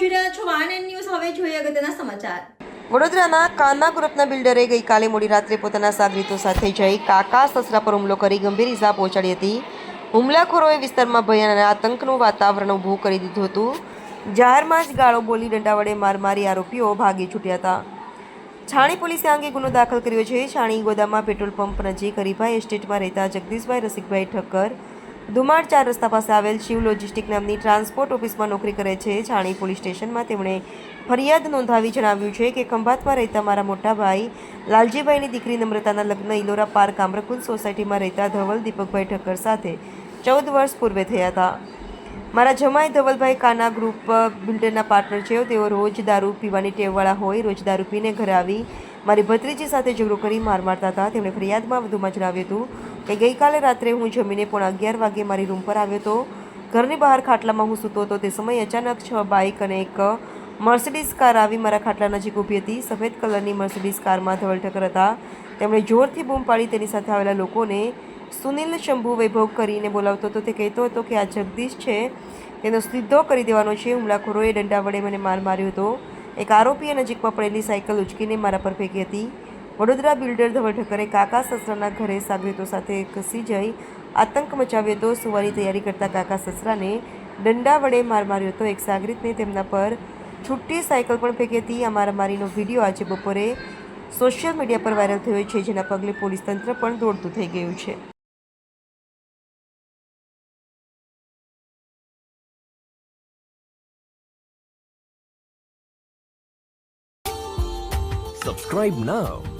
કાન and news. હવે જોઈએ અગત્યના સમાચાર. વડોદરાના કાના ગ્રુપના બિલ્ડરે ગઈકાલે મોડી રાત્રે પોતાના સાગરીતો સાથે જઈ કાકા સસરા પર હુમલો કરી ગંભીર ઇજા પહોંચાડી હતી. હુમલાખોરોએ વિસ્તારમાં ભય અને આતંકનું વાતાવરણ ઊભું કરી દીધું હતું. જાહેરમાં જ ગાળો બોલી દંડા વડે માર મારી આરોપીઓ ભાગી છૂટ્યા હતા. છાણી પોલીસે અંગે ગુનો દાખલ કર્યો છે. છાણી ગોદામાં પેટ્રોલ પંપ નજીક હરીભાઈ એસ્ટેટમાં રહેતા જગદીશભાઈ રસિકભાઈ ઠક્કર ધુમાડ ચાર રસ્તા પાસે આવેલ શિવ લોજિસ્ટિક નામની ટ્રાન્સપોર્ટ ઓફિસમાં નોકરી કરે છે. છાણી પોલીસ સ્ટેશનમાં તેમણે ફરિયાદ નોંધાવી જણાવ્યું છે કે ખંભાતમાં રહેતા મારા મોટા ભાઈ લાલજીભાઈની દીકરી નમ્રતાના લગ્ન ઇલોરા પાર્ક આમ્રકુંજ સોસાયટીમાં રહેતા ધવલ દીપકભાઈ ઠક્કર સાથે ચૌદ વર્ષ પૂર્વે થયા હતા. મારા જમાઈ ધવલભાઈ કાના ગ્રુપ બિલ્ડરના પાર્ટનર છે. તેઓ રોજ દારૂ પીવાની ટેવવાળા હોય, રોજ દારૂ પીને ઘરે આવી મારી ભત્રીજી સાથે ઝઘડો કરી માર મારતા હતા. તેમણે ફરિયાદમાં વધુમાં જણાવ્યું હતું કે ગઈકાલે રાત્રે હું જમીને પોણા અગિયાર વાગે મારી રૂમ પર આવ્યો હતો ઘરની બહાર ખાટલામાં હું સૂતો હતો. તે સમયે અચાનક છ બાઇક અને એક મર્સિડીઝ કાર આવી મારા ખાટલા નજીક ઊભી હતી. સફેદ કલરની મર્સિડીઝ કારમાં ધવલઠકર હતા. તેમણે જોરથી બૂમ પાડી તેની સાથે આવેલા લોકોને સુનિલ શંભુ વૈભવ કરીને બોલાવતો હતો. તે કહેતો હતો કે આ જગદીશ છે. તેનો સીધો કરી દેવાનો છે. હુમલાખોરોએ દંડા વડે મને માર માર્યો હતો. એક આરોપીએ નજીકમાં પડેલી સાયકલ ઉચકીને મારા પર ફેંકી હતી. વડોદરા બિલ્ડર ધવલ ઠક્કરે કાકા સસરાના ઘરે સાગરીતો સાથે ઘસી જઈ આતંક મચાવ્યો હતો. સુવાની તૈયારી કરતા કાકા સસરાને દંડા વડે માર માર્યો હતો. એક સાગરીતને તેમના પર છૂટી સાયકલ પણ ફેંકી હતી. આ મારામારીનો વીડિયો આજે બપોરે સોશિયલ મીડિયા પર વાયરલ થયો છે, જેના પગલે પોલીસ તંત્ર પણ દોડતું થઈ ગયું છે. Subscribe now.